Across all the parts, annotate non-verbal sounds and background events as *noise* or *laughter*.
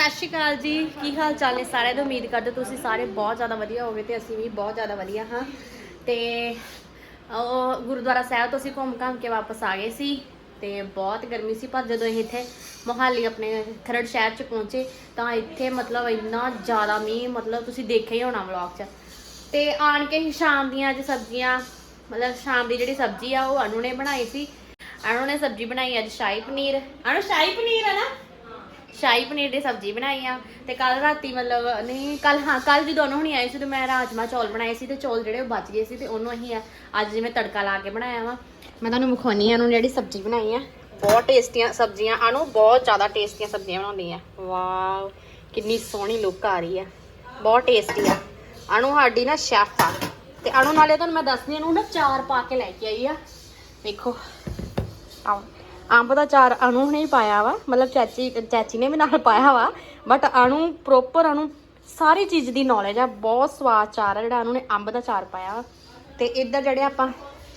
ਸਤਿ ਸ਼੍ਰੀ ਅਕਾਲ ਜੀ। ਕੀ ਹਾਲ ਚਾਲ ਨੇ ਸਾਰਿਆਂ ਦੀ? ਉਮੀਦ ਕਰਦੇ ਤੁਸੀਂ ਸਾਰੇ ਬਹੁਤ ਜ਼ਿਆਦਾ ਵਧੀਆ ਹੋਗੇ ਤੇ ਅਸੀਂ ਵੀ ਬਹੁਤ ਜ਼ਿਆਦਾ ਵਧੀਆ ਹਾਂ। ਤੇ ਉਹ ਗੁਰਦੁਆਰਾ ਸਾਹਿਬ ਤੋਂ ਅਸੀਂ ਘੁੰਮ ਘਾਮ ਕੇ ਵਾਪਸ ਆ ਗਏ ਸੀ ਤੇ ਬਹੁਤ ਗਰਮੀ ਸੀ, ਪਰ ਜਦੋਂ ਅਸੀਂ ਇੱਥੇ ਮੋਹਾਲੀ ਆਪਣੇ ਖਰੜ ਸ਼ਹਿਰ ਚ ਪਹੁੰਚੇ ਤਾਂ ਇੱਥੇ ਮਤਲਬ ਇੰਨਾ ਜ਼ਿਆਦਾ ਮੀਂਹ, ਮਤਲਬ ਤੁਸੀਂ ਦੇਖਿਆ ਹੀ ਹੋਣਾ ਵਲੌਗ 'ਚ। ਤੇ ਆਣ ਕੇ ਹੀ ਸ਼ਾਮ ਦੀਆਂ ਅੱਜ ਸਬਜ਼ੀਆਂ, ਮਤਲਬ ਸ਼ਾਮ ਦੀ ਜਿਹੜੀ ਸਬਜ਼ੀ ਆ, ਉਹ ਅਨੂ ਨੇ ਬਣਾਈ ਸੀ। ਅਨੂ ਨੇ ਸਬਜ਼ੀ ਬਣਾਈ ਅੱਜ ਸ਼ਾਹੀ ਪਨੀਰ। ਅਨੂ, ਸ਼ਾਹੀ ਪਨੀਰ ਹੈ ਨਾ? ਸ਼ਾਹੀ ਪਨੀਰ ਦੀ ਸਬਜ਼ੀ ਬਣਾਈ ਆ ਤੇ ਕੱਲ ਰਾਤੀ ਮਤਲਬ ਨਹੀਂ ਕੱਲ ਹਾਂ ਕੱਲ ਜਦੋਂ ਉਹਨੂੰ ਹੁਣੀ ਆਏ ਸੀ ਤੇ ਮੈਂ ਰਾਜਮਾ ਚੌਲ ਬਣਾਏ ਸੀ ਤੇ ਚੌਲ ਜਿਹੜੇ ਉਹ ਬਚ ਗਏ ਸੀ ਤੇ ਉਹਨੂੰ ਅਸੀਂ ਅੱਜ ਜਿਵੇਂ ਤੜਕਾ ਲਾ ਕੇ ਬਣਾਇਆ ਵਾ। ਮੈਂ ਤੁਹਾਨੂੰ ਵਿਖਾਉਣੀ ਆ ਉਹਨੂੰ ਜਿਹੜੀ ਸਬਜ਼ੀ ਬਣਾਈ ਆ। ਬਹੁਤ ਟੇਸਟੀਆਂ ਸਬਜ਼ੀਆਂ, ਅਨੂ ਬਹੁਤ ਜ਼ਿਆਦਾ ਟੇਸਟੀਆਂ ਸਬਜ਼ੀਆਂ ਬਣਾਉਂਦੀ ਆ। ਵਾਓ, ਕਿੰਨੀ ਸੋਹਣੀ ਲੁੱਕ ਆ ਰਹੀ ਆ। ਬਹੁਤ ਟੇਸਟੀ ਆ। ਅਨੂ ਸਾਡੀ ਨਾ ਸ਼ੈਫ ਆ। ਤੇ ਅਨੂ ਨਾਲੇ ਤੁਹਾਨੂੰ ਮੈਂ ਦੱਸਦੀ ਇਹਨੂੰ ਨਾ ਚਾਰ ਪਾ ਕੇ ਲੈ ਕੇ ਆਈ ਆ। ਵੇਖੋ ਆਓ। ਅੰਬ ਦਾ ਚਾਰ ਅਣੂ ਨੇ ਹੀ ਪਾਇਆ ਵਾ। ਮਤਲਬ ਚਾਚੀ ਚਾਚੀ ਨੇ ਵੀ ਨਾਲ ਪਾਇਆ ਵਾ। ਬਟ ਅਣੂ ਪ੍ਰੋਪਰ ਅਣੂ ਸਾਰੀ ਚੀਜ਼ ਦੀ ਨੌਲੇਜ ਆ। ਬਹੁਤ ਸਵਾਦ ਚਾਰ ਆ ਜਿਹੜਾ ਅਣੂ ਨੇ ਅੰਬ ਦਾ ਚਾਰ ਪਾਇਆ ਵਾ। ਤੇ ਇੱਧਰ ਜਿਹੜੇ ਆਪਾਂ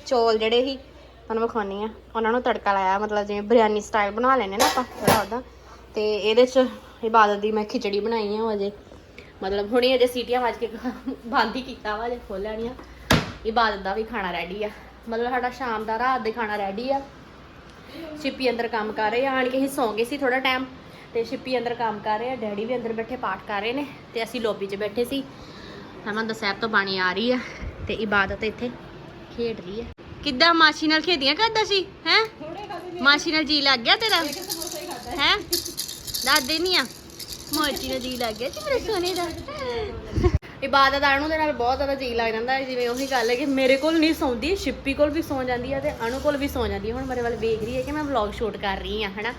ਚੌਲ ਜਿਹੜੇ ਹੀ ਤੁਹਾਨੂੰ ਵਿਖਾਉਣੀ ਆ। ਉਹਨਾਂ ਨੂੰ ਤੜਕਾ ਲਾਇਆ। ਮਤਲਬ ਜਿਵੇਂ ਬਿਰਿਆਨੀ ਸਟਾਈਲ ਬਣਾ ਲੈਨੇ ਨਾ ਆਪਾਂ ਥੋੜਾ ਉਹਦਾ। ਤੇ ਇਹਦੇ ਚ ਇਬਾਦਤ ਦੀ ਮੈਂ ਖਿਚੜੀ ਬਣਾਈ ਆ ਅਜੇ। ਮਤਲਬ ਹੁਣੇ ਅਜੇ ਸੀਟੀਆਂ ਵੱਜ ਕੇ *laughs* ਬੰਦ ਹੀ ਕੀਤਾ ਵਾ, ਅਜੇ ਖੋਲਿਆ ਨਹੀਂ ਆ ਇਬਾਦਤ ਦਾ ਵੀ ਖਾਣਾ ਰੈਡੀ ਆ। ਮਤਲਬ ਸਾਡਾ ਸ਼ਾਮ ਦਾ ਰਾਤ ਦੇ ਖਾਣਾ ਰੈਡੀ ਆ। ਸ਼ਿੱਪੀ ਅੰਦਰ ਕੰਮ ਕਰ ਰਹੇ ਆ, ਆਣ ਕੇ ਅਸੀਂ ਸੌਂ ਗਏ ਸੀ ਥੋੜਾ ਟਾਈਮ ਤੇ ਸ਼ਿੱਪੀ ਅੰਦਰ ਕੰਮ ਕਰ ਰਹੇ ਆ, ਡੈਡੀ ਵੀ ਅੰਦਰ ਬੈਠੇ ਪਾਠ ਕਰ ਰਹੇ ਨੇ ਤੇ ਅਸੀਂ ਲੋਬੀ 'ਚ ਬੈਠੇ ਸੀ। ਹਰਮੰਦਰ ਸਾਹਿਬ ਤੋਂ ਬਾਣੀ ਆ ਰਹੀ ਆ ਤੇ ਇਬਾਦਤ ਇੱਥੇ ਖੇਡ ਰਹੀ ਆ। ਕਿੱਦਾਂ ਮਾਸੀ ਨਾਲ ਖੇਡੀਆਂ ਕਰਦਾ ਸੀ, ਹੈ? ਮਾਸੀ ਨਾਲ ਜੀ ਲੱਗ ਗਿਆ ਤੇਰਾ? ਹੈ? ਦੱਸ ਨਹੀਂ ਆ ਮੋਚੀ ਨਾਲ ਜੀ ਲੱਗ ਗਿਆ ਸੀ ਮੇਰੇ ਸੋਨੇ ਦਾ? ਇਬਾਦਤ ਅਣੂ ਦੇ ਨਾਲ ਬਹੁਤ ਜ਼ਿਆਦਾ ਜੀ ਲੱਗ ਜਾਂਦਾ ਹੈ। ਜਿਵੇਂ ਉਹੀ ਗੱਲ ਹੈ ਕਿ ਮੇਰੇ ਕੋਲ ਨਹੀਂ ਸੌਂਦੀ, ਸ਼ਿੱਪੀ ਕੋਲ ਵੀ ਸੌਂ ਜਾਂਦੀ ਹੈ ਤੇ ਅਣੂ ਕੋਲ ਵੀ ਸੌਂ ਜਾਂਦੀ ਹੈ। ਹੁਣ ਮੇਰੇ ਵੱਲ ਵੇਖ ਰਹੀ ਹੈ ਕਿ ਮੈਂ ਵਲੌਗ ਸ਼ੂਟ ਕਰ ਰਹੀ ਹਾਂ, ਹਨਾ?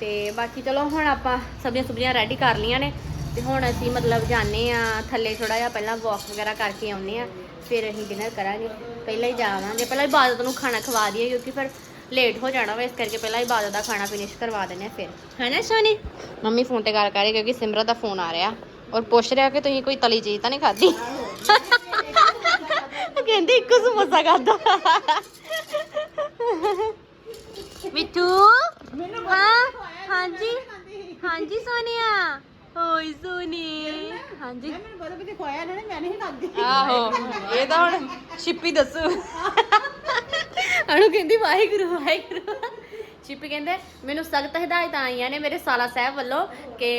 ਤੇ ਬਾਕੀ ਚਲੋ, ਹੁਣ ਆਪਾਂ ਸਬਜ਼ੀਆਂ ਸੁਬਜ਼ੀਆਂ ਰੈਡੀ ਕਰ ਲੀਆਂ ਨੇ। ਤੇ ਹੁਣ ਅਸੀਂ ਮਤਲਬ ਜਾਣੇ ਆ ਥੱਲੇ ਥੋੜਾ ਜਿਹਾ, ਪਹਿਲਾਂ ਵਾਕ ਵਗੈਰਾ ਕਰਕੇ ਆਉਨੇ ਆ ਫਿਰ ਅਸੀਂ ਡਿਨਰ ਕਰਾਂਗੇ। ਪਹਿਲਾਂ ਹੀ ਜਾਵਾਂਗੇ। ਪਹਿਲਾਂ ਇਬਾਦਤ ਨੂੰ ਖਾਣਾ ਖਵਾ ਦਈਏ, ਕਿਉਂਕਿ ਫਿਰ ਲੇਟ ਹੋ ਜਾਣਾ ਵਾ। ਇਸ ਕਰਕੇ ਪਹਿਲਾਂ ਇਬਾਦਤ ਦਾ ਖਾਣਾ ਫਿਨਿਸ਼ ਕਰਵਾ ਦਿੰਦੇ ਆ ਫਿਰ। ਹੈ ਨਾ ਸੋਨੀ? ਮੰਮੀ ਫੋਨ ਤੇ ਗੱਲ ਕਰ ਰਹੀ ਕਿਉਂਕਿ ਸਿਮਰਤ ਦਾ ਫੋਨ ਆ ਰਿਹਾ। ਔਰ ਪੁੱਛ ਰਿਹਾ ਕਿ ਤੁਸੀਂ ਕੋਈ ਤਲੀ ਚੀਜ਼ ਤਾਂ ਨਹੀਂ ਖਾਧੀ? ਕਹਿੰਦੀ ਇੱਕੋ ਸਮੋਸਾ ਖਾਦਾ ਮਿੱਠੂ? ਹਾਂ? ਹਾਂਜੀ? ਹਾਂਜੀ ਸੋਨੀਆ? ਹੋਈ ਸੋਨੀ। ਹਾਂਜੀ। ਮੈਨੂੰ ਪਤਾ ਵੀ ਖੋਇਆ ਇਹਨਾਂ ਨੇ ਮੈਂ ਨਹੀਂ ਖਾਦੀ ਆਹੋ, ਇਹ ਤਾਂ ਹੁਣ ਛਿੱਪੀ ਦੱਸੋ। ਅਣੂ ਕਹਿੰਦੀ ਵਾਹਿਗੁਰੂ ਵਾਹਿਗੁਰੂ। ਛਿੱਪੀ ਕਹਿੰਦੇ, ਮੈਨੂੰ ਸਖਤ ਹਦਾਇਤਾਂ ਆਈਆਂ ਨੇ ਮੇਰੇ ਸਾਲਾ ਸਾਹਿਬ ਵੱਲੋਂ ਕਿ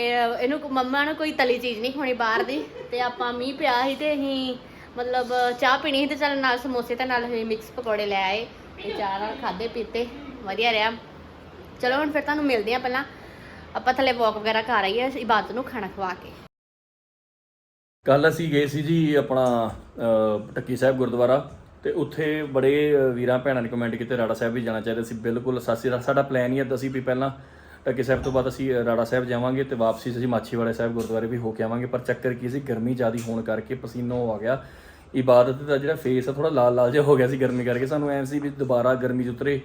ਇਹਨੂੰ ਮੰਮਾ ਨੂੰ ਕੋਈ ਤਲੀ ਚੀਜ਼ ਨਹੀਂ ਖਾਣੀ ਬਾਹਰ ਦੀ ਤੇ ਆਪਾਂ ਮੀਂਹ ਪਿਆ ਸੀ ਤੇ ਅਸੀਂ ਮਤਲਬ ਚਾਹ ਪੀਣੀ ਸੀ ਤੇ ਚੱਲ ਨਾਲ ਸਮੋਸੇ ਤੇ ਨਾਲ ਅਸੀਂ ਮਿਕਸ ਪਕੌੜੇ ਲੈ ਆਏ ਤੇ ਚਾਹ ਨਾਲ ਖਾਦੇ ਪੀਤੇ, ਵਧੀਆ ਰਿਹਾ। ਚਲੋ ਹੁਣ ਫਿਰ ਤੁਹਾਨੂੰ ਮਿਲਦੇ ਆ ਪਹਿਲਾਂ। ਆਪਾਂ ਥੱਲੇ ਵਾਕ ਵਗੈਰਾ ਕਰ ਆਈਏ ਇਬਾਦਤ ਨੂੰ ਖਾਣਾ ਖਵਾ ਕੇ। ਕੱਲ ਅਸੀਂ ਗਏ ਸੀ ਜੀ ਆਪਣਾ ਟੱਕੀ ਸਾਹਿਬ ਗੁਰਦੁਆਰਾ। ਤੇ ਉੱਥੇ ਬੜੇ ਵੀਰਾਂ ਭੈਣਾਂ ਨੇ ਕਮੈਂਟ ਕੀਤੇ, ਰਾੜਾ ਸਾਹਿਬ ਵੀ ਜਾਣਾ ਚਾਹੀਦਾ ਸੀ। ਬਿਲਕੁਲ ਸਾਸੀ ਸਾਡਾ ਪਲਾਨ ਹੀ ਹੈ ਅਸੀਂ ਵੀ ਪਹਿਲਾਂ ਟੱਕੀ ਸਾਹਿਬ ਤੋਂ ਬਾਅਦ ਅਸੀਂ ਰਾੜਾ ਸਾਹਿਬ ਜਾਵਾਂਗੇ ਤੇ ਵਾਪਸੀ ਅਸੀਂ ਮਾਛੀਵਾੜਾ ਸਾਹਿਬ ਗੁਰਦੁਆਰੇ ਵੀ ਹੋ ਕੇ ਆਵਾਂਗੇ। ਪਰ ਚੱਕਰ ਕੀ ਸੀ, ਗਰਮੀ ਜ਼ਿਆਦੀ ਹੋਣ ਕਰਕੇ ਪਸੀਨੋ ਆ ਗਿਆ। ਇਬਾਦਤ ਦਾ ਜਿਹੜਾ ਫੇਸ ਆ ਥੋੜਾ ਲਾਲ ਲਾਲ ਜਿਹਾ ਹੋ ਗਿਆ ਸੀ ਗਰਮੀ ਕਰਕੇ। ਸਾਨੂੰ ਐਂ ਸੀ ਵੀ ਦੁਬਾਰਾ ਗਰਮੀ 'ਚ ਉਤਰੇ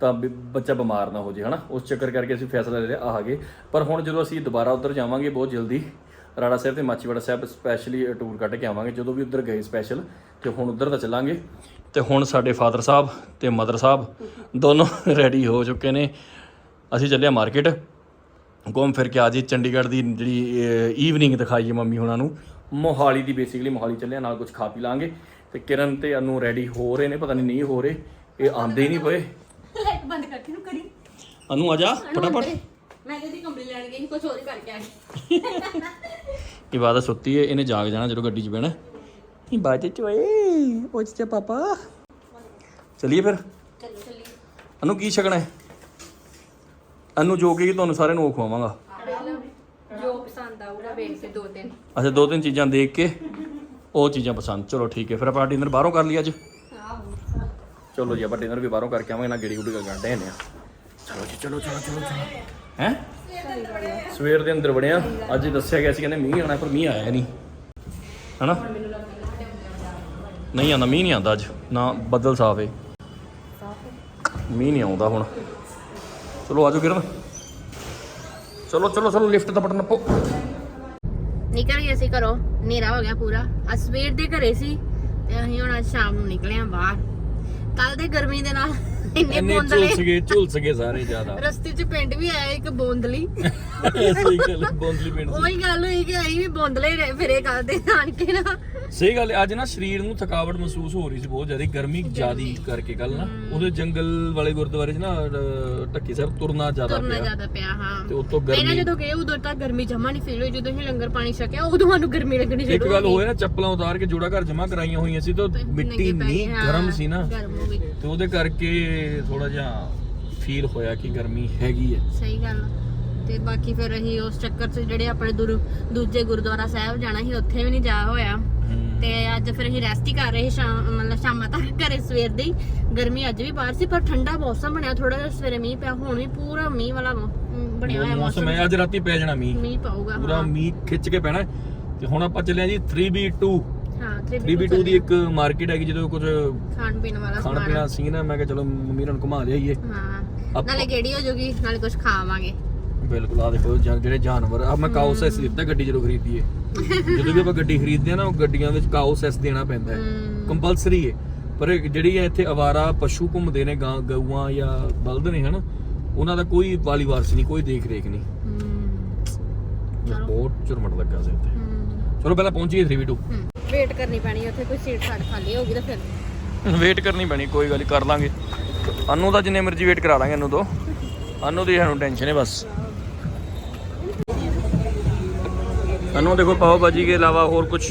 ਤਾਂ ਬੱਚਾ ਬਿਮਾਰ ਨਾ ਹੋ ਜੇ ਹਨਾ? ਉਸ ਚੱਕਰ ਕਰਕੇ ਅਸੀਂ ਫੈਸਲਾ ਲੈ ਲਿਆ ਆ ਗਏ ਪਰ ਹੁਣ ਜਦੋਂ ਅਸੀਂ ਦੁਬਾਰਾ ਉੱਧਰ ਜਾਵਾਂਗੇ ਬਹੁਤ ਜਲਦੀ ਰਾੜਾ ਸਾਹਿਬ ਤੇ ਮਾਚੀਵਾੜਾ ਸਾਹਿਬ ਸਪੈਸ਼ਲੀ ਟੂਰ ਕੱਢ ਕੇ ਆਵਾਂਗੇ। ਜਦੋਂ ਵੀ ਉੱਧਰ ਗਏ ਸਪੈਸ਼ਲ ਤੇ ਹੁਣ ਉੱਧਰ ਤਾਂ ਚੱਲਾਂਗੇ। ਤੇ ਹੁਣ ਸਾਡੇ ਫਾਦਰ ਸਾਹਿਬ ਤੇ ਮਦਰ ਸਾਹਿਬ ਦੋਨੋਂ *laughs* ਰੈਡੀ ਹੋ ਚੁੱਕੇ ਨੇ। ਅਸੀਂ ਚੱਲੇ ਮਾਰਕੀਟ ਘੁੰਮ ਫਿਰ ਕੇ ਆ ਜੀ ਚੰਡੀਗੜ੍ਹ ਦੀ ਜਿਹੜੀ ਈਵਨਿੰਗ ਦਿਖਾਈਏ ਮੰਮੀ ਹੁਣਾਂ ਨੂੰ। ਮੋਹਾਲੀ ਦੀ ਬੇਸਿਕਲੀ ਮੋਹਾਲੀ ਚੱਲੇ ਨਾਲ ਕੁਝ ਖਾ ਪੀ ਲਾਂਗੇ। ਤੇ ਕਿਰਨ ਤੇ ਅਨੂ ਰੈਡੀ ਹੋ ਰਹੇ ਨੇ ਪਤਾ ਨਹੀਂ ਨਹੀਂ ਹੋ ਰਹੇ। ਇਹ ਆਂਦੇ ਹੀ ਨਹੀਂ ਪਏ। *laughs* ਲਾਈਟ ਬੰਦ ਕਰਕੇ ਨੂੰ ਕਰੀ? ਅਨੂ ਆ ਜਾ ਫਟਾਫਟ। ਮੈਂ ਕਹਿੰਦੀ ਕੰਬਲੀ ਲੈਣ ਗਈ ਕੁਝ ਹੋਰ ਹੀ ਕਰਕੇ ਆ ਗਈ। ਇਬਾਦਤ ਸੁੱਤੀ ਏ ਇਹਨੇ ਜਾਗ ਜਾਣਾ ਜਦੋਂ ਗੱਡੀ 'ਚ ਬਹਿਣਾ। ਇਬਾਦਤ ਚ ਓਏ ਉੱਚ ਤੇ ਪਾਪਾ। ਚਲਿਏ ਫਿਰ? ਚੱਲੋ ਚੱਲੀ ਅਨੂ ਕੀ ਛਕਣਾ ਹੈ ਅਨੂ ਜੋ ਕਿ ਤੁਹਾਨੂੰ ਸਾਰਿਆਂ ਨੂੰ ਉਹ ਖਵਾਵਾਂਗਾ। ਜੋ ਪਸੰਦ ਆਊਗਾ ਵੇਖ ਕੇ ਦੋ ਤਿੰਨ। ਅੱਛਾ ਦੋ ਤਿੰਨ ਚੀਜ਼ਾਂ ਦੇਖ ਕੇ ਉਹ ਚੀਜ਼ਾਂ ਪਸੰਦ। ਚਲੋ ਠੀਕ ਹੈ ਫਿਰ ਆਪਾਂ ਡਿਨਰ ਬਾਹਰੋਂ ਕਰ ਲਈ ਅੱਜ। ਚਲੋ ਜੀ ਆਪਾਂ ਡਿਨਰ ਵੀ ਬਾਹਰੋਂ ਕਰਕੇ ਆਵਾਂਗੇ ਨਾ ਗੇੜੀ ਗੁੜੀ ਕਰ ਗੰਡੇ ਨੇ ਚਲੋ ਜੀ ਚਲੋ ਚਲੋ ਚਲੋ ਚਲੋ। ਹੈ? ਸਵੇਰ ਦੇ ਅੰਦਰ ਵੜਿਆ। ਅੱਜ ਦੱਸਿਆ ਗਿਆ ਸੀ, ਕਹਿੰਦੇ ਮੀਂਹ ਆਉਣਾ, ਪਰ ਮੀਂਹ ਆਇਆ ਨਹੀਂ। ਹਨਾ? ਨਹੀਂ ਆਉਂਦਾ, ਮੀਂਹ ਨਹੀਂ ਆਉਂਦਾ ਅੱਜ। ਨਾ ਬੱਦਲ ਸਾਫ਼ ਹੈ ਮੀਂਹ ਨਹੀਂ ਆਉਂਦਾ ਹੁਣ। ਚਲੋ ਆਜੋ ਕਿਰਨ। ਚਲੋ ਚਲੋ ਚਲੋ, ਲਿਫਟ ਦਾ ਬਟਨ ਨੱਪੋ। ਨਿਕਲ ਗਏ ਸੀ ਘਰੋਂ। ਹਨੇਰਾ ਹੋ ਗਿਆ ਪੂਰਾ। ਅੱਜ ਸਵੇਰ ਦੇ ਘਰੇ ਸੀ ਤੇ ਅਸੀਂ ਹੁਣ ਅੱਜ ਸ਼ਾਮ ਨੂੰ ਨਿਕਲੇ ਆ ਬਾਹਰ। ਕੱਲ ਦੇ ਗਰਮੀ ਦੇ ਨਾਲ। ਇੰਨੇ ਇੰਨੇ ਬੋਂਦਲੇ। ਝੁਲਸ ਗਏ ਝੁਲਸ ਗਏ ਸਾਰੇ ਜ਼ਿਆਦਾ। ਰਸਤੇ 'ਚ ਪਿੰਡ ਵੀ ਆਇਆ ਇੱਕ ਬੋਂਦਲੀ। ਸਹੀ ਗੱਲ ਹੈ, ਬੋਂਦਲੀ ਪਿੰਡ ਸੀ। ਉਹੀ ਗੱਲ ਹੋਈ ਕਿ ਅਸੀਂ ਵੀ ਬੋਂਦਲੇ ਰਹੇ- ਫਿਰੇ ਕਰਦੇ ਆਣ ਕੇ ਨਾ। ਸਹੀ ਗੱਲ ਹੈ ਅੱਜ ਨਾ ਸਰੀਰ ਨੂੰ ਥਕਾਵਟ ਮਹਿਸੂਸ ਹੋ ਰਹੀ ਸੀ ਬਹੁਤ ਜ਼ਿਆਦਾ ਗਰਮੀ ਜ਼ਿਆਦੀ ਕਰਕੇ ਕੱਲ ਨਾ। ਉਹਦੇ ਜੰਗਲ ਵਾਲੇ ਗੁਰਦੁਆਰੇ 'ਚ ਨਾ ਅਹ, ਢੱਕੀ ਸਾਹਿਬ ਤੁਰਨਾ ਜ਼ਿਆਦਾ ਤੁਰਨਾ ਪਿਆ। ਜ਼ਿਆਦਾ ਪਿਆ ਹਾਂ। ਤੇ ਉਤੋਂ ਪਹਿਲਾਂ ਗਰਮੀ ਜਦੋਂ ਗਏ ਉਦੋਂ ਤਾਂ ਗਰਮੀ ਜਮਾ ਨਹੀਂ ਫੀਲ ਹੋਈ ਜਦੋਂ ਅਸੀਂ ਲੰਗਰ ਪਾਣੀ ਛਕਿਆ ਉਦੋਂ ਸਾਨੂੰ ਗਰਮੀ ਲੱਗਣੀ ਇੱਕ ਸ਼ੁਰੂ ਗੱਲ ਹੋਏ ਨਾ ਚੱਪਲਾਂ ਉਤਾਰ ਕੇ ਜੋੜਾ ਘਰ ਜਮਾ ਕਰਾਈਆਂ ਹੋਈਆਂ ਸੀ ਤਾਂ ਮਿੱਟੀ ਨਹੀਂ ਗਰਮ ਸੀ ਨਾ। ਗਰਮ ਹੋ ਗਈ। ਤੇ ਉਹਦੇ ਕਰਕੇ ਥੋੜਾ ਜਿਹਾ ਫੀਲ ਹੋਇਆ ਕਿ ਗਰਮੀ ਹੈਗੀ ਹੈ। ਸਹੀ ਗੱਲ। ਤੇ ਬਾਕੀ ਫਿਰ ਅਸੀਂ ਉਸ ਚੱਕਰ 'ਚ ਜਿਹੜੇ ਆਪਣੇ ਦੂਰ ਦੂਜੇ ਗੁਰਦੁਆਰਾ ਸਾਹਿਬ ਜਾਣਾ ਸੀ ਉੱਥੇ ਵੀ ਨਹੀਂ ਜਾ ਹੋਇਆ। ਤੇ ਅੱਜ ਫਿਰ ਅਸੀਂ ਰੈਸਟ ਹੀ ਕਰ ਰਹੇ ਸ਼ਾਮ ਮਤਲਬ ਸ਼ਾਮਾਂ ਤੱਕ ਘਰੇ ਸਵੇਰ ਦੀ। ਗਰਮੀ ਅੱਜ ਵੀ ਬਾਹਰ ਸੀ ਪਰ ਠੰਡਾ ਮੌਸਮ ਬਣਿਆ ਥੋੜਾ ਜਿਹਾ ਸਵੇਰੇ ਮੀਂਹ ਪਿਆ ਹੁਣ ਵੀ ਪੂਰਾ ਮੀਂਹ ਵਾਲਾ ਬਣਿਆ ਹੋਇਆ ਮੌਸਮ ਹੈ ਅੱਜ ਰਾਤੀ ਪੈ ਜਾਣਾ ਮੀਂਹ। ਮੀਂਹ ਪਾਊਗਾ ਪੂਰਾ ਮੀਂਹ ਖਿੱਚ ਕੇ ਪੈਣਾ। ਤੇ ਹੁਣ ਆਪਾਂ ਚੱਲੇ ਆ ਜੀ 3B2 ਹਾਂ 3B2 ਦੀ ਇੱਕ ਮਾਰਕੀਟ ਹੈਗੀ ਜਦੋਂ ਕੁਝ ਖਾਣ ਪੀਣ ਵਾਲਾ ਖਾਣ ਪੀਣਾ ਸੀ ਨਾ ਮੈਂ ਕਿਹਾ ਚਲੋ ਮੰਮੀ ਨਾਲ ਘੁਮਾ ਲਿਆਈਏ ਹਾਂ ਨਾਲੇ ਗੇੜੀ ਹੋ ਜਾਊਗੀ ਨਾਲੇ ਕੁਝ ਖਾਵਾਂਗੇ। ਬਿਲਕੁਲ ਆ ਦੇਖੋ ਜਿਹੜੇ ਜਾਨਵਰ ਆ ਮੈਂ ਕਾਉ ਸੈਸ ਦਿੱਤਾ ਗੱਡੀ ਜਦੋਂ ਖਰੀਦੀਏ। ਜਦੋਂ ਵੀ ਆਪਾਂ ਗੱਡੀ ਖਰੀਦਦੇ ਆ ਨਾ ਉਹ ਗੱਡੀਆਂ ਵਿੱਚ ਕਾਉ ਸੈਸ ਦੇਣਾ ਪੈਂਦਾ ਹੈ। ਕੰਪਲਸਰੀ ਹੈ ਪਰ ਜਿਹੜੀ ਹੈ ਇੱਥੇ ਅਵਾਰਾ ਪਸ਼ੂ ਘੁੰਮਦੇ ਨੇ ਗਾਂ ਗਊਆਂ ਜਾਂ ਬਲਦ ਨੇ ਹਨ ਉਹਨਾਂ ਦਾ ਕੋਈ ਵਾਲੀ ਵਾਰਸ ਨਹੀਂ ਕੋਈ ਦੇਖ ਰੇਖ ਨਹੀਂ। ਬਹੁਤ ਝੁਰਮਟ ਲੱਗਾ ਸੀ ਹਮ, ਚਲੋ ਪਹਿਲਾਂ ਪਹੁੰਚੀਏ 3v2 ਹਮ। ਵੇਟ ਕਰਨੀ ਪੈਣੀ ਉੱਥੇ ਕੋਈ ਸੀਟ ਸਾਡ ਖਾਲੀ ਹੋਊਗੀ ਤਾਂ ਫਿਰ। ਵੇਟ ਕਰਨੀ ਪੈਣੀ ਕੋਈ ਗੱਲ ਨੀ, ਕਰ ਲਾਂਗੇ। ਅਨੂ ਦਾ ਜਿੰਨੇ ਮਰਜ਼ੀ ਵੇਟ ਕਰਾ ਲਾਂਗੇ ਅਨੂ ਤੋਂ। ਅਨੂ ਦੀ ਸਾਨੂੰ ਟੈਨਸ਼ਨ ਹੈ ਬਸ। ਅਨੂ ਦੇਖੋ ਪਾਓ ਭਾਜੀ ਕੇ ਇਲਾਵਾ ਹੋਰ ਕੁਝ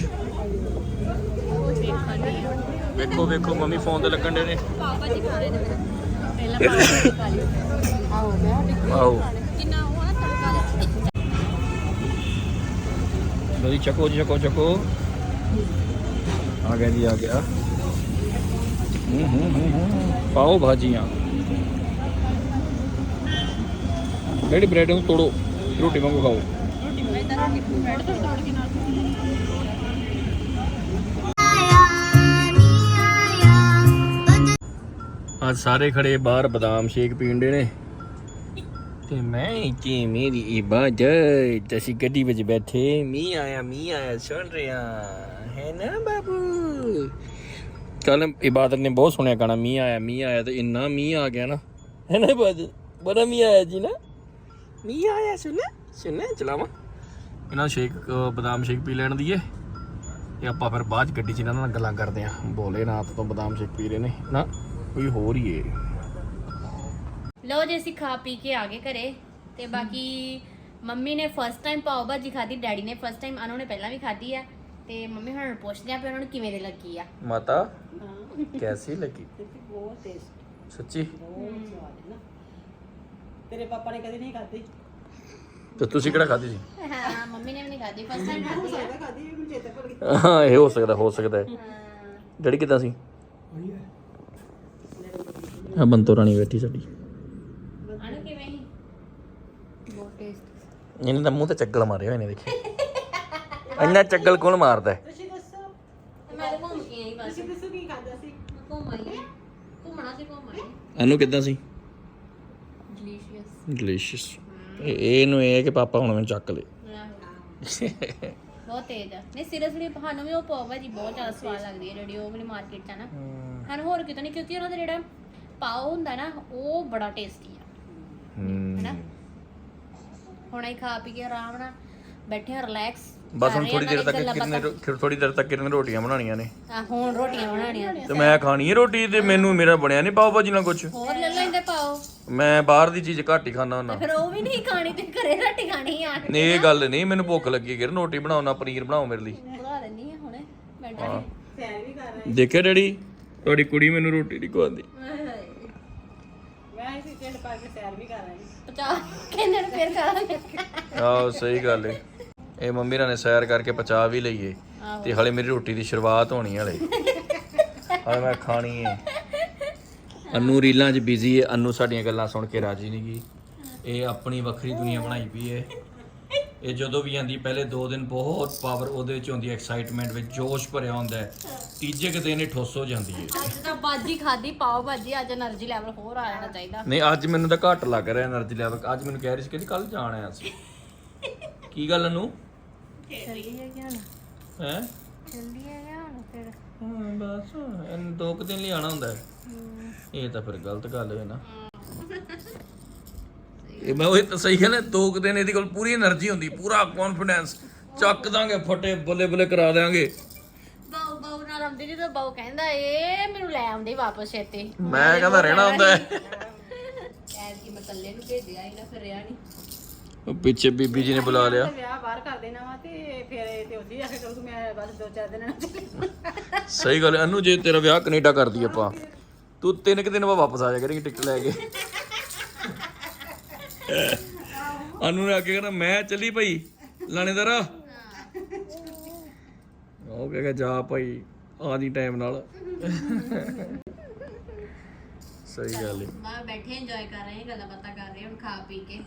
ਵੇਖੋ ਵੇਖੋ ਮੰਮੀ ਫੋਨ ਤੇ ਲੱਗਣ ਦੇ ਨੇ। ਪਾਓ ਭਾਜੀ ਖਾ ਰਹੇ ਨੇ ਪਹਿਲਾਂ ਪਾਓ ਭਾਜੀ ਖਾ ਲਈ ਆਓ। ਮੈਂ ਆਓ ਕਿੰਨਾ ਉਹ ਨਾ ਤੜਕਾ ਲਿਆ ਬਈ ਚੱਕੋ ਜੀ ਚੱਕੋ ਚੱਕੋ। ਆ ਗਿਆ ਜੀ, ਆ ਗਿਆ। ਹੂੰ ਹੂੰ ਹੂੰ ਪਾਓ ਭਾਜੀਆਂ। ਡੈਡੀ ਬ੍ਰੈਡ ਨੂੰ ਤੋੜੋ। ਰੋਟੀ ਵਾਂਗੂ ਖਾਓ। ਰੋਟੀ ਮੈਂ ਇਦਾਂ ਰੋਟੀ ਬ੍ਰੈਡ ਤੋਂ ਤੋੜ ਕੇ ਨਾਲ ਅੱਜ ਸਾਰੇ ਖੜੇ ਬਾਹਰ ਬਦਾਮ ਸ਼ੇਕ ਪੀਣ ਦੇ ਨੇ। ਤੇ ਮੈਂ ਇੱਥੇ ਮੇਰੀ ਇਬਾਦਤ। ਅਸੀਂ ਗੱਡੀ ਵਿੱਚ ਬੈਠੇ। ਮੀਂਹ ਆਇਆ ਮੀਂਹ ਆਇਆ, ਸੁਣ ਰਿਹਾ। ਹੈ ਨਾ ਬਾਬੂ? ਕੱਲ ਇਬਾਦਤ ਨੇ ਬਹੁਤ ਸੁਣਿਆ ਗਾਣਾ, ਮੀਂਹ ਆਇਆ ਮੀਂਹ ਆਇਆ ਤੇ ਇੰਨਾ ਮੀਂਹ ਆ ਗਿਆ ਨਾ। ਹੈ ਨਾ ਇਬਾਦਤ ਬੜਾ ਮੀਂਹ ਆਇਆ ਜੀ ਨਾ। ਮੀਂਹ ਆਇਆ, ਸੁਣਾ ਸੁਣਾ ਚਲਾਵਾ। ਇਹਨਾਂ ਸ਼ੇਕ ਬਦਾਮ ਸ਼ੇਕ ਪੀ ਲੈਣ ਦੀਏ ਤੇ ਆਪਾਂ ਫਿਰ ਬਾਅਦ ਗੱਡੀ 'ਚ ਇਹਨਾਂ ਨਾਲ ਗੱਲਾਂ ਕਰਦੇ ਆਂ। ਬੋਲੇ ਨਾ ਆਪ ਤੋਂ ਬਦਾਮ ਸ਼ੇਕ ਪੀ ਰਹੇ ਨੇ। ਨਾ, ਕੋਈ ਹੋਰ ਹੀ ਏ। ਲਓ ਜੀ, ਅਸੀਂ ਖਾ ਪੀ ਕੇ ਆ ਗਏ ਘਰੇ। ਤੇ ਬਾਕੀ ਮੰਮੀ ਨੇ ਫਸਟ ਟਾਈਮ ਪਾਓ ਭਾਜੀ ਖਾਧੀ, ਡੈਡੀ ਨੇ ਫਸਟ ਟਾਈਮ ਉਹਨਾਂ ਨੇ ਪਹਿਲਾਂ ਵੀ ਖਾਧੀ ਆ। ਤੇ ਮੰਮੀ ਹੁਣ ਨੂੰ ਪੁੱਛਦੇ ਆ ਵੀ ਉਹਨਾਂ ਨੂੰ ਕਿਵੇਂ ਦੀ ਲੱਗੀ ਆ। ਮਾਤਾ ਕੈਸੀ ਲੱਗੀ? ਬਹੁਤ ਟੇਸਟ ਸੱਚੀ? ਬਹੁਤ ਸਵਾਦ ਹੈ ਨਾ। ਤੇਰੇ ਪਾਪਾ ਨੇ ਕਦੇ ਨਹੀਂ ਖਾਧੀ? ਤੇ ਤੁਸੀਂ ਕਿਹੜਾ ਖਾਧੀ ਸੀ? ਹਾਂ ਮੰਮੀ ਨੇ ਵੀ ਨਹੀਂ ਖਾਧੀ ਫਸਟ ਟਾਈਮ ਹੋ ਖਾਧੀ ਆ। ਸਕਦਾ ਖਾਧੀ ਵੀ ਮੈਨੂੰ ਚੇਤਾ ਭੁੱਲ ਗਿਆ। ਹਾਂ ਇਹ ਹੋ ਸਕਦਾ ਹੋ ਸਕਦਾ ਹੈ। ਹਾਂ। ਡੈਡੀ ਕਿਦਾਂ ਸੀ? ਆ ਬੰਤੋ ਰਾਣੀ ਬੈਠੀ ਸਾਡੀ। ਅਨੂ ਕਿਵੇਂ ਸੀ? ਬਹੁਤ ਟੇਸਟ ਇਹਨੇ ਤਾਂ ਮੂੰਹ ਤੇ ਚੱਗਲ ਮਾਰੇ ਹੋਏ ਨੇ ਦੇਖੀ ਇੰਨਾ ਚੱਗਲ ਕੌਣ ਮਾਰਦਾ ਹੈ? ਤੁਸੀਂ ਦੱਸੋ। ਮੈਂ ਤਾਂ ਘੁੰਮ ਕੇ ਆਈ ਬਸ। ਤੁਸੀਂ ਦੱਸੋ ਕੀ ਖਾਧਾ ਸੀ? ਮੈਂ ਘੁੰਮ ਆਈ ਆ। ਘੁੰਮਣਾ ਸੀ ਘੁੰਮ ਆਈ ਅਨੂ ਕਿਦਾਂ ਸੀ? ਡਿਲੀਸ਼ੀਅਸ ਡਿਲੀਸ਼ੀਅਸ ਇਹਨੂੰ ਇਹ ਹੈ ਕਿ ਪਾਪਾ ਹੁਣ ਮੈਨੂੰ ਚੱਕ ਲੇ। ਬਹੁਤ ਤੇਜ਼ ਆ। ਨਹੀਂ ਸੀਰੀਅਸਲੀ ਸਾਨੂੰ ਵੀ ਉਹ ਪਾਓ ਭਾਜੀ ਬਹੁਤ ਜ਼ਿਆਦਾ ਸਵਾਦ ਲੱਗਦੀ ਹੈ ਜਿਹੜੀ ਉਹ ਵਾਲੀ ਮਾਰਕੀਟ 'ਚ ਆ ਨਾ। ਸਾਨੂੰ ਹੋਰ ਕਿਤੋਂ ਨਹੀਂ ਕਿਉਂਕਿ ਉਹਨਾਂ ਦਾ ਜਿਹੜਾ ਪਾਓ ਹੁੰਦਾ ਨਾ ਉਹ ਬੜਾ ਟੇਸਟੀ ਆ। ਹੈਨਾ? ਹੁਣ ਅਸੀਂ ਖਾ ਪੀ ਕੇ ਆਰਾਮ ਨਾਲ ਬੈਠੇ ਹਾਂ ਰਿਲੈਕਸ ਬਸ ਹੁਣ ਥੋੜੀ ਦੇਰ ਤੱਕ ਕਿਰਨੇ ਥੋੜੀ ਦੇਰ ਤੱਕ ਕਿਰਨੇ ਰੋਟੀਆਂ ਬਣਾਉਣੀਆਂ ਨੇ। ਹੁਣ ਰੋਟੀਆਂ ਬਣਾਉਣੀਆਂ ਤੇ ਮੈਂ ਖਾਣੀ ਹੈ ਰੋਟੀ ਤੇ ਮੈਨੂੰ ਮੇਰਾ ਬਣਿਆ ਨਹੀਂ ਪਾਓ ਭਾਜੀ ਨਾਲ ਕੁਝ ਹੋਰ ਲੈ ਲੈਂਦੇ ਪਾਓ। ਮੈਂ ਬਾਹਰ ਦੀ ਚੀਜ਼ ਘੱਟ ਹੀ ਖਾਣਾ ਹੁੰਦਾ। ਫਿਰ ਉਹ ਵੀ ਨਹੀਂ ਖਾਣੀ ਤੇ ਘਰੇ ਰੋਟੀ ਖਾਣੀ ਆ। ਨਹੀਂ ਇਹ ਗੱਲ ਨਹੀਂ ਮੈਨੂੰ ਭੁੱਖ ਲੱਗੀ ਕਿਰਨ ਰੋਟੀ ਬਣਾਉਣਾ ਪਨੀਰ ਬਣਾਓ ਮੇਰੇ ਲਈ। ਬਣਾ ਲੈਣੀ ਆ ਹੁਣੇ ਮੈਂ ਹਾਂ। ਸੈਰ ਵੀ ਕਰ ਰਹੇ ਦੇਖਿਆ ਡੈਡੀ ਤੁਹਾਡੀ ਕੁੜੀ ਮੈਨੂੰ ਰੋਟੀ ਨਹੀਂ ਖਵਾਉਂਦੀ। ਮੈਂ ਇਸੇ ਢਿੱਡ ਪਾ ਕੇ ਸੈਰ ਵੀ ਕਰ ਰਹੀ ਪਚਾ ਕਹਿੰਦੇ ਨੇ ਫਿਰ ਕਰਾਂਗੇ ਆਹੋ ਸਹੀ ਗੱਲ ਏ। ਇਹ ਮੰਮੀ ਰਾਂ ਨੇ ਸੈਰ ਕਰਕੇ ਪਚਾ ਵੀ ਲਈਏ। ਤੇ ਹਲੇ ਮੇਰੀ ਰੋਟੀ ਦੀ ਸ਼ੁਰੂਆਤ ਹੋਣੀ ਹਲੇ। ਹਾਂ ਮੈਂ ਖਾਣੀ ਹੈ ਅਨੂ ਰੀਲਾਂ 'ਚ ਬਿਜ਼ੀ ਹੈ ਅਨੂ ਸਾਡੀਆਂ ਗੱਲਾਂ ਸੁਣ ਕੇ ਰਾਜੀ ਨਹੀਂ ਗਈ ਇਹ ਆਪਣੀ ਵੱਖਰੀ ਦੁਨੀਆ ਬਣਾਈ ਪਈ ਹੈ ਇਹ ਜਦੋਂ ਵੀ ਆਂਦੀ ਪਹਿਲੇ 2 ਦਿਨ ਬਹੁਤ ਪਾਵਰ ਉਹਦੇ ਵਿੱਚ ਹੁੰਦੀ ਐਕਸਾਈਟਮੈਂਟ ਵਿੱਚ ਜੋਸ਼ ਭਰਿਆ ਹੁੰਦਾ ਹੈ ਤੀਜੇ ਕਿ ਦਿਨ ਇਹ ਠੋਸ ਹੋ ਜਾਂਦੀ ਹੈ ਅੱਜ ਤਾਂ ਬਾਜੀ ਖਾਦੀ ਪਾਓ ਬਾਜੀ ਅੱਜ એનર્ਜੀ ਲੈਵਲ ਹੋਰ ਆ ਜਾਣਾ ਚਾਹੀਦਾ। ਨਹੀਂ ਅੱਜ ਮੈਨੂੰ ਤਾਂ ਘੱਟ ਲੱਗ ਰਿਹਾ એનર્ਜੀ ਲੈਵਲ ਅੱਜ ਮੈਨੂੰ ਕਹਿ ਰਹੀ ਸੀ ਕਿ ਕੱਲ ਜਾਣਾ ਅਸੀਂ। ਕੀ ਗੱਲ ਨੂੰ ਚੱਲੀ ਹੈ ਕਿਹਾ ਹੈ? ਚੱਲੀ ਹੈ ਕਿਹਾ ਹੁਣ ਫਿਰ। ਹਾਂ ਬਸ। ਇਹਨੂੰ ਦੋ ਕੁ ਦਿਨ ਲਈ ਆਣਾ ਹੁੰਦਾ ਹੈ। ਹਮ, ਇਹ ਤਾਂ ਫਿਰ ਗਲਤ ਗੱਲ ਹੈ ਨਾ। ਇਹ ਮੈਂ ਉਹ ਤਾਂ ਸਹੀ ਕਹਿੰਦਾ ਦੋ ਕੁ ਦਿਨ ਇਹਦੇ ਕੋਲ ਪੂਰੀ એનર્ਜੀ ਹੁੰਦੀ ਪੂਰਾ ਕੌਨਫੀਡੈਂਸ ਚੱਕ ਦਾਂਗੇ ਫਟੇ ਬੱਲੇ ਬੱਲੇ ਕਰਾ ਦਿਆਂਗੇ। ਬਾਉ ਬਾਉ ਨਾਲ ਆਉਂਦੀ ਜਦੋਂ ਬਾਉ ਕਹਿੰਦਾ ਏ ਮੈਨੂੰ ਲੈ ਆਉਂਦੇ ਵਾਪਸ ਛੇਤੀ ਮੈਂ ਕਹਿੰਦਾ ਰਹਿਣਾ ਹੁੰਦਾ ਹੈ। ਐਤਕੀ ਮੈਂ ਇਕੱਲੇ ਨੂੰ ਭੇਜਿਆ ਸੀ ਨਾ ਫਿਰ ਰਿਆ ਨਹੀਂ ਉਹ ਪਿੱਛੇ ਬੀਬੀ ਜੀ ਨੇ ਬੁਲਾ ਲਿਆ। ਵਿਆਹ ਬਾਹਰ ਕਰ ਦੇਣਾ ਵਾ ਤੇ ਫਿਰ ਇਹ ਤੇ ਉੱਥੇ ਜਾ ਕੇ ਕਰੂੰ ਮੈਂ ਬਸ ਦੋ ਚਾਰ ਦਿਨਾਂ ਚ ਸਹੀ ਗੱਲ ਹੈ ਅਨੂ ਜੇ ਤੇਰਾ ਵਿਆਹ ਕੈਨੇਡਾ ਕਰਦੀ ਆਪਾਂ ਤੂੰ ਤਿੰਨ ਕੁ ਦਿਨ ਬਾਅਦ ਵਾਪਸ ਆ ਜਾ ਕਰੇਂਗੀ ਟਿਕਟ ਲੈ ਕੇ। ਅਨੂ ਨੇ ਆ ਕੇ ਕਹਿੰਦਾ ਮੈਂ ਚੱਲੀ ਭਾਈ ਲਾਣੇਦਾਰਾ ਉਹ ਕਹੇਗਾ ਜਾ ਭਾਈ ਆ ਦੀ ਟਾਈਮ ਨਾਲ। ਸਹੀ ਗੱਲ ਹੈ। ਮੈਂ ਬੈਠੇ ਇੰਜੋਏ ਕਰ ਰਹੇ ਹਾਂ ਗੱਲਾਂ ਬਾਤਾਂ ਕਰ ਰਹੇ ਹਾਂ ਹੁਣ ਖਾ ਪੀ ਕੇ।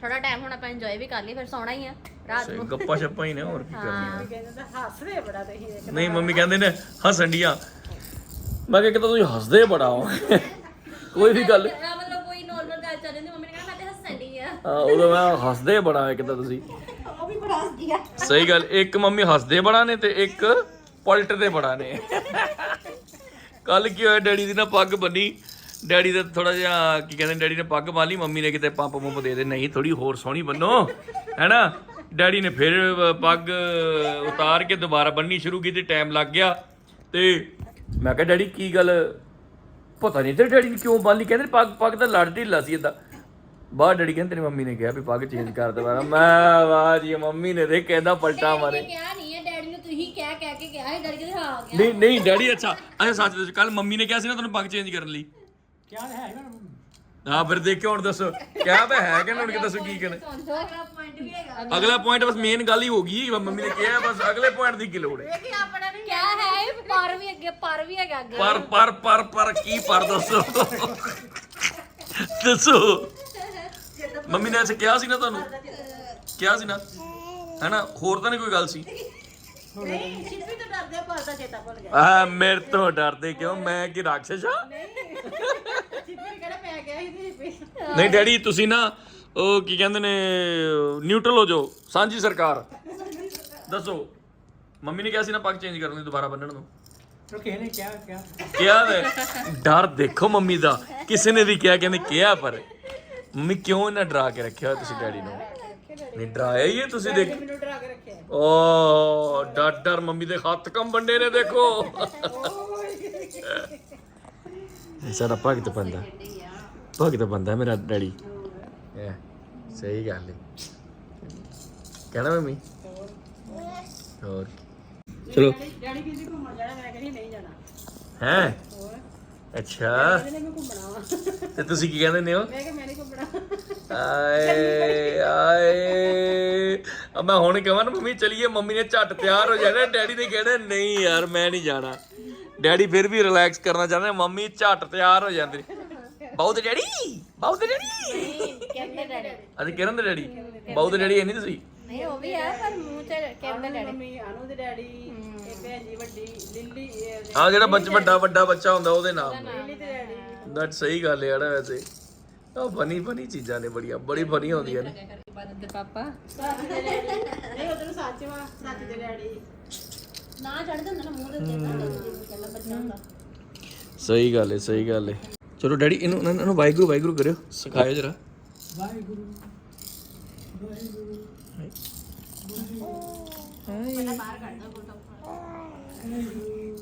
ਥੋੜਾ ਟਾਈਮ ਹੁਣ ਆਪਾਂ ਇੰਜੋਏ ਵੀ ਕਰ ਲਈ ਫਿਰ ਸੌਣਾ ਹੀ ਆ ਰਾਤ ਨੂੰ। ਗੱਪਾਂ ਛੱਪਾਂ ਹੀ ਨੇ ਹੋਰ ਕੀ ਕਰਨੀਆਂ। ਕਹਿੰਦੇ ਤਾਂ ਹੱਸਦੇ ਬੜਾ ਤੁਸੀਂ ਇੱਕ ਨਹੀਂ ਮੰਮੀ ਕਹਿੰਦੇ ਨੇ ਹੱਸਣ ਡੀਆਂ ਮੈਂ ਕਿਹਾ ਕਿ ਤੁਸੀਂ ਹੱਸਦੇ ਬੜਾ ਹੋ। ਕੋਈ ਵੀ ਗੱਲ ਆ ਮਤਲਬ ਕੋਈ ਨੋਰਮਲ ਗੱਲ ਚੱਲ ਜਾਂਦੀ ਮੰਮੀ ਨੇ ਕਹਿਣਾ ਮੈਂ ਤੇ ਹੱਸਣ ਦੀ ਆ। ਹਾਂ ਉਦੋਂ ਮੈਂ ਹੱਸਦੇ ਬੜਾ ਇੱਕ ਤਾਂ ਤੁਸੀਂ। ਉਹ ਵੀ ਬੜਾ ਹੱਸਦੀ ਆ। ਸਹੀ ਗੱਲ ਇੱਕ ਮੰਮੀ ਹੱਸਦੇ ਬੜਾ ਨੇ ਤੇ ਇੱਕ ਪਲਟਦੇ ਬੜਾ ਨੇ। ਕੱਲ ਕੀ ਹੋਇਆ ਡੈਡੀ ਦੀ ਨਾ ਪੱਗ ਬੰਨੀ। ਡੈਡੀ ਦਾ ਥੋੜਾ ਜਿਹਾ ਕੀ ਕਹਿੰਦੇ ਡੈਡੀ ਨੇ ਪੱਗ ਬੰਨ ਲਈ ਮੰਮੀ ਨੇ ਕਿਤੇ ਪੰਪ ਪੰਪ ਦੇ ਦੇ। ਨਹੀਂ ਥੋੜੀ ਹੋਰ ਸੋਹਣੀ ਬੰਨੋ ਹੈਨਾ? ਡੈਡੀ ਨੇ ਫਿਰ ਪੱਗ ਉਤਾਰ ਕੇ ਦੁਬਾਰਾ ਬੰਨਣੀ ਸ਼ੁਰੂ ਕੀਤੀ ਟਾਈਮ ਲੱਗ ਗਿਆ। ਤੇ ਮੈਂ ਕਿਹਾ ਡੈਡੀ ਕੀ ਗੱਲ? ਪਤਾ ਨਹੀਂ ਤੇ ਡੈਡੀ ਨੇ ਕਿਉਂ ਬੰਨ ਲਈ ਕਹਿੰਦੇ ਪੱਗ ਪੱਗ ਤਾਂ ਲੜ ਢਿੱਲਾ ਸੀ ਏਦਾਂ। ਬਾਹਰ ਡੈਡੀ ਕਹਿੰਦੇ ਤੇਰੀ ਮੰਮੀ ਨੇ ਕਿਹਾ ਵੀ ਪੱਗ ਚੇਂਜ ਕਰ ਦੇ ਮੈਂ ਮੈਂ ਵਾਹ ਜੀ ਮੰਮੀ ਨੇ ਦੇ ਕਹਿੰਦਾ ਪਲਟਾ ਮਾਰੇ। ਕਿਹਾ ਨਹੀਂ ਹੈ ਡੈਡੀ ਨੂੰ ਤੁਸੀਂ ਕਹਿ ਕਹਿ ਕੇ ਕਿਹਾ ਹੈ ਡੈਡੀ ਕਹਿੰਦੇ ਹਾਂ ਆ ਗਿਆ। ਨਹੀਂ ਨਹੀਂ ਡੈਡੀ ਅੱਛਾ ਅੱਛਾ ਸੱਚ ਦੱਸੋ ਕੱਲ ਮੰਮੀ ਨੇ ਕਿਹਾ ਸੀ ਨਾ ਤੁਹਾਨੂੰ ਪੱਗ ਚੇਂਜ ਕਰਨ ਲਈ। ਕਿਆ ਹੈ ਨਾ? ਹਾਂ ਫਿਰ ਦੇਖਿਓ ਹੁਣ ਦੱਸੋ। ਕਿਹਾ ਤਾਂ ਹੈ ਕਿ ਹੁਣ ਕਿ ਦੱਸੋ ਕੀ ਕਰਨਾ ਅਗਲਾ ਪੁਆਇੰਟ ਵੀ ਹੈਗਾ। ਅਗਲਾ ਪੁਆਇੰਟ ਬਸ ਮੇਨ ਗੱਲ ਹੀ ਹੋ ਗਈ ਮੰਮੀ ਨੇ ਕਿਹਾ ਬਸ ਅਗਲੇ ਪੁਆਇੰਟ ਦੀ ਕੀ ਲੋੜ ਹੈ? ਕਿ ਆਪਣਾ ਨਹੀਂ ਕਿਆ ਹੈ ਪਰ ਵੀ ਅੱਗੇ ਪਰ ਵੀ ਹੈਗਾ ਅੱਗੇ। ਪਰ ਪਰ ਪਰ ਪਰ ਕੀ ਪਰ ਦੱਸੋ? ਦੱਸੋ। ਮੰਮੀ ਨੇ ਐਸੇ ਕਿਹਾ ਸੀ ਨਾ ਤੁਹਾਨੂੰ? ਕਿਹਾ ਸੀ ਨਾ? ਹੈਨਾ? ਹੋਰ ਤਾਂ ਨਹੀਂ ਕੋਈ ਗੱਲ ਸੀ? ਨਹੀਂ ਸ਼ਿਪੀ ਤਾਂ ਡਰਦੇ ਪਰ ਦਾ ਚੇਤਾ ਭੁੱਲ ਗਿਆ। ਆ ਮੇਰੇ ਤੋਂ ਡਰਦੇ ਕਿਉਂ? ਮੈਂ ਕੀ ਰਾਖਸ਼ ਆ ਸ਼ਿਪੀ ਨੇ ਕਿਹੜਾ ਮੈਂ ਗਿਆ ਸੀ ਤੇ ਨਹੀਂ ਡੈਡੀ ਤੁਸੀਂ ਨਾ ਉਹ ਕੀ ਕਹਿੰਦੇ ਨੇ ਨਿਊਟਰਲ ਹੋ ਜਾਓ। ਸਾਂਝੀ ਸਰਕਾਰ। ਦੱਸੋ। ਮੰਮੀ ਨੇ ਕਿਹਾ ਸੀ ਨਾ ਪੱਗ ਚੇਂਜ ਕਰਨ ਲਈ ਦੁਬਾਰਾ ਬੰਨਣ ਨੂੰ। ਕਿਸੇ ਨੇ ਕਿਹਾ ਕਿਹਾ। ਕਿਹਾ ਵੇ ਡਰ ਦੇਖੋ ਮੰਮੀ ਦਾ। ਕਿਸੇ ਨੇ ਵੀ ਕਿਹਾ ਕਹਿੰਦੇ ਕਿਹਾ ਪਰ ਮੰਮੀ ਕਿਉਂ ਇਹਨਾਂ ਡਰਾ ਕੇ ਰੱਖਿਆ ਹੋਇਆ ਤੁਸੀਂ ਡੈਡੀ ਨੂੰ? ਨਹੀਂ ਡਰਾਇਆ ਹੀ ਹੈ ਤੁਸੀਂ ਦੇਖ। ਮੈਨੂੰ ਡਰਾ ਕੇ ਰੱਖਿਆ ਓ ਡਰ ਡਰ ਮੰਮੀ ਦੇ ਹੱਥ ਕੰਬ ਬੰਡੇ ਨੇ ਦੇਖੋ। ਸਾਡਾ ਭਗਤ ਬੰਦਾ ਭਗਤ ਬੰਦਾ ਮੇਰਾ ਡੈਡੀ। ਇਹ ਸਹੀ ਗੱਲ ਹੈ ਕਹਿਣਾ ਮੰਮੀ? ਹੋਰ? ਚਲੋ। ਡੈਡੀ ਕਹਿੰਦੀ ਘੁੰਮਣ ਜਾਣਾ ਮੈਂ ਕਹਿੰਦੀ ਨਹੀਂ ਜਾਣਾ। ਹੈ? ਹੋਰ? ਅੱਛਾ। ਕਹਿੰਦੇ ਮੈਂ ਘੁੰਮਣਾ ਵਾ। ਤੇ ਤੁਸੀਂ ਕੀ ਕਹਿੰਦੇ ਨੇ ਹੋ ਮੈਂ ਕਿਹਾ ਮੈਂ ਨਹੀਂ ਘੁੰਮਣਾ। ਆਏ ਆਏ। ਅਬ ਮੈਂ ਹੁਣ ਕਹਾਂ ਨਾ ਮੰਮੀ ਚਲੀਏ ਮੰਮੀ ਨੇ ਝੱਟ ਤਿਆਰ ਹੋ ਜਾਣਾ। ਡੈਡੀ ਨੇ ਕਹਿਣਾ ਨਹੀਂ ਯਾਰ ਮੈਂ ਨਹੀਂ ਜਾਣਾ। ਡੈਡੀ ਫਿਰ ਵੀ ਰਿਲੈਕਸ ਕਰਨਾ ਚਾਹੁੰਦੇ ਮੰਮੀ ਝੱਟ ਤਿਆਰ ਹੋ ਜਾਂਦੇ ਬਹੁਤ ਡੈਡੀ ਬਹੁਤ ਡੈਡੀ। ਕਹਿੰਦੇ ਡੈਡੀ ਕਿਰਨ ਦੇ ਡੈਡੀ ਬਹੁਤ ਡੈਡੀ ਹੈ ਨਹੀਂ ਤੁਸੀਂ? ਨਹੀਂ ਉਹ ਵੀ ਹੈ ਪਰ ਮੂੰਹ ਚ ਕਹਿੰਦੇ ਡੈਡੀ। ਮੰਮੀ ਅਨੂ ਦੇ ਡੈਡੀ ਇਹ ਭੈਣ ਜੀ ਵੱਡੀ ਲਿੱਲੀ ਇਹ ਹਾਂ ਜਿਹੜਾ ਬੱਚ ਵੱਡਾ ਵੱਡਾ ਬੱਚਾ ਹੁੰਦਾ ਉਹਦੇ ਨਾਮ ਲਿੱਲੀ ਦੇ ਡੈਡੀ। ਦਟ ਸਹੀ ਗੱਲ ਹੈ ਯਾਰ ਵੈਸੇ। ਉਹ ਫਨੀ ਫਨੀ ਚੀਜ਼ਾਂ ਨੇ ਬੜੀਆਂ ਬੜੀ ਫਨੀ ਹੁੰਦੀਆਂ ਨੇ। ਇਬਾਦਤ ਦੇ ਪਾਪਾ ਸੱਚ ਦੇ ਡੈਡੀ। ਨਹੀਂ ਉਧਰ ਸੱਚ ਵਾ ਸੱਚ ਦੇ ਡੈਡੀ। ਨਾ ਚੜਦੇ ਹੁੰਦਾ ਨਾ ਮੂੰਹ ਦੇ ਉੱਤੇ ਕਹਿੰਦਾ ਬੱਚਾ ਹੁੰਦਾ। ਸਹੀ ਗੱਲ ਹੈ ਸਹੀ ਗੱਲ ਹੈ। ਚਲੋ ਡੈਡੀ ਇਹਨੂੰ ਇਹਨਾਂ ਨੂੰ ਵਾਹਿਗੁਰੂ ਵਾਹਿਗੁਰੂ ਕਰਿਓ ਸਿਖਾਇਓ ਜਰਾ ਵਾਹਿਗੁਰੂ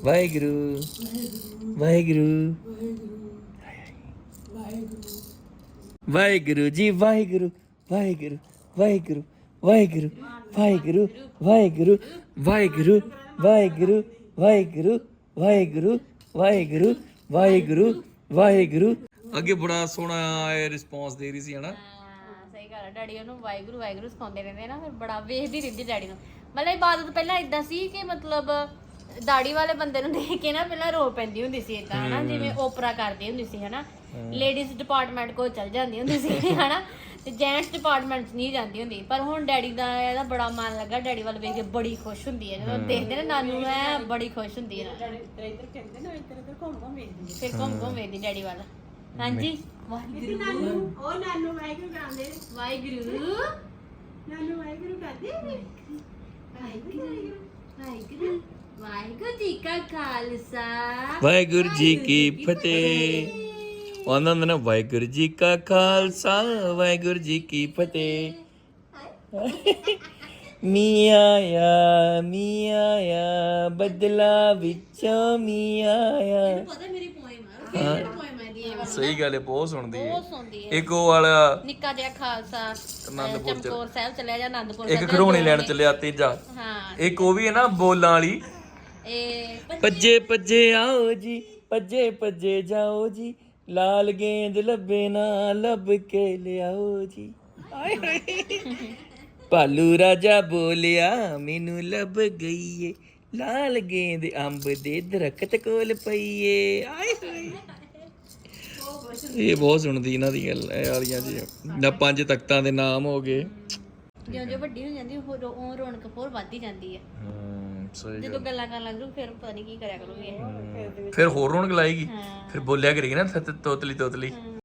ਵਾਹਿਗੁਰੂ ਵਾਹਿਗੁਰੂ ਵਾਹਿਗੁਰੂ ਜੀ ਵਾਹਿਗੁਰੂ ਵਾਹਿਗੁਰੂ ਵਾਹਿਗੁਰੂ ਵਾਹਿਗੁਰੂ ਵਾਹਿਗੁਰੂ ਵਾਹਿਗੁਰੂ ਵਾਹਿਗੁਰੂ ਵਾਹਿਗੁਰੂ ਵਾਹਿਗੁਰੂ ਵਾਹਿਗੁਰੂ ਵਾਹਿਗੁਰੂ ਵਾਹਿਗੁਰੂ ਵਾਹਿਗੁਰੂ ਅੱਗੇ ਬੜਾ ਸੋਹਣਾ ਰਿਸਪੌਂਸ ਦੇ ਰਹੀ ਸੀ ਹਨਾ? ਹਾਂ ਸਹੀ ਗੱਲ ਹੈ ਡੈਡੀ ਉਹਨੂੰ ਵਾਹਿਗੁਰੂ ਵਾਹਿਗੁਰੂ ਸਿਖਾਉਂਦੇ ਰਹਿੰਦੇ ਨਾ ਫਿਰ ਬੜਾ ਵੇਖਦੀ ਰਹਿੰਦੀ ਡੈਡੀ ਨੂੰ। ਮਤਲਬ ਇਬਾਦਤ ਪਹਿਲਾਂ ਇਦਾਂ ਸੀ ਕਿ ਮਤਲਬ ਦਾੜੀ ਵਾਲੇ ਬੰਦੇ ਨੂੰ ਦੇਖ ਕੇ ਨਾ ਪਹਿਲਾਂ ਰੋ ਪੈਂਦੀ ਹੁੰਦੀ ਸੀ ਇਦਾਂ ਹਨਾ? ਜਿਵੇਂ ਓਪਰਾ ਕਰਦੀ ਹੁੰਦੀ ਸੀ ਹਨਾ? ਲੇਡੀਜ਼ ਡਿਪਾਰਟਮੈਂਟ ਕੋਲ ਚਲ ਜਾਂਦੀ ਹੁੰਦੀ ਸੀ ਹਨਾ? ਤੇ ਜੈਂਟਸ ਡਿਪਾਰਟਮੈਂਟ 'ਚ ਨਹੀਂ ਜਾਂਦੀ ਹੁੰਦੀ। ਪਰ ਹੁਣ ਡੈਡੀ ਦਾ ਇਹਦਾ ਬੜਾ ਮਨ ਲੱਗਾ ਡੈਡੀ ਵੱਲ ਵੇਖ ਕੇ ਬੜੀ ਖੁਸ਼ ਹੁੰਦੀ ਹੈ। ਜਦੋਂ ਦੇਖਦੇ ਨਾ ਨਾਨੂ ਨੂੰ ਐ ਬੜੀ ਖੁਸ਼ ਹੁੰਦੀ ਹੈ। ਇੱਧਰ ਕਹਿੰਦੇ ਨਾ ਇੱਧਰ ਇੱਧਰ ਘੁੰਮ ਘੁੰਮ ਵੇਖਦੀ ਫਿਰ ਘੁੰਮ ਘੁੰਮ ਵੇਖਦੀ ਡੈਡੀ ਵੱਲ। ਹਾਂਜੀ? ਵਾਹਿਗੁਰੂ। ਨਾਨੂ ਉਹ ਨਾਨੂ ਵਾਹਿਗੁਰੂ ਕਰਾਉਂਦੇ ਵਾਹਿਗੁਰੂ। ਨਾਨੂ ਵਾਹਿਗੁਰੂ ਕਰਦੇ ਵਾਹਿਗੁਰੂ ਵਾਹਿਗੁਰੂ ਵਾਹਿਗੁਰੂ ਜੀ ਕਾ ਖਾਲਸਾ। ਵਾਹਿਗੁਰੂ ਜੀ ਕੀ ਫਤਿਹ। ਉਹਨਾਂ ਦਾ ਨਾ ਵਾਹਿਗੁਰੂ ਜੀ ਕਾ ਖਾਲਸਾ ਵਾਹਿਗੁਰੂ ਜੀ ਕੀ ਫਤਿਹ। ਮੀਆਂ ਆਇਆ ਮੀਆਂ ਆਇਆ ਬਦਲਾ ਵਿੱਚੋਂ ਮੀਆਂ ਆਇਆ। ਪਤਾ ਮੇਰੀ ਪੋਇਮ ਆ। ਫੇਵਰਟ ਪੋਇਮ ਹੈ ਦੀ ਇਹ ਵਾਲੀ ਸਹੀ ਗੱਲ ਹੈ ਬਹੁਤ ਸੁਣਦੀ ਹੈ। ਬਹੁਤ ਸੁਣਦੀ ਹੈ। ਇੱਕ ਉਹ ਵਾਲਾ ਨਿੱਕਾ ਜਿਹਾ ਖਾਲਸਾ ਆਨੰਦਪੁਰ ਚ- ਚਮਕੌਰ ਸਾਹਿਬ ਚੱਲਿਆ ਜਾਂ ਆਨੰਦਪੁਰ ਇੱਕ ਸਾਹਿਬ ਲੈਣ ਚੱਲਿਆ ਤੀਜਾ। ਹਾਂ। ਇੱਕ ਉਹ ਵੀ ਹੈ ਨਾ ਬੋਲਾਂ ਵਾਲੀ। ਇਹ ਭੱਜੇ ਭੱਜੇ ਆਓ ਜੀ ਭੱਜੇ ਭੱਜੇ ਜਾਓ ਜੀ। ਲਾਲ ਗੇਂਦ ਲੱਭੇ ਨਾ ਲੱਭ ਕੇ ਲਿਆਓ ਜੀ। ਆਏ ਹੋਏ ਭਾਲੂ ਰਾਜਾ ਬੋਲਿਆ ਮੈਨੂੰ ਲੱਭ ਗਈ ਏ ਲਾਲ ਗੇਂਦ ਅੰਬ ਦੇ ਦਰਖਤ ਕੋਲ ਪਈਏ। ਆਏ ਹੋਏ ਇਹ ਬਹੁਤ ਸੁਣਦੀ ਇਹਨਾਂ ਦੀ ਗੱਲ ਇਹ ਵਾਲੀਆਂ ਜੀ। ਨਾ ਪੰਜ ਤਖਤਾਂ ਦੇ ਨਾਮ ਹੋ ਗਏ। ਜਿਉਂ ਜਿਉਂ ਵੱਡੀ ਹੋ ਜਾਂਦੀ ਉਹ ਰੌਣਕ ਹੋਰ ਵੱਧਦੀ ਜਾਂਦੀ ਹੂੰ। ਸਹੀ ਜਦੋਂ ਗੱਲਾਂ। ਕਰਨ ਲੱਗ ਜੂ ਫਿਰ ਪਤਾ ਨਹੀਂ ਕੀ ਕਰਿਆ ਕਰੂਗੀ ਇਹ। ਫਿਰ ਹੋਰ ਰੌਣਕ ਲਾਏਗੀ ਫਿਰ ਬੋਲਿਆ ਕਰੇਗੀ ਨਾ ਤ- ਤ- ਤੋਤਲੀ ਤੋਤਲੀ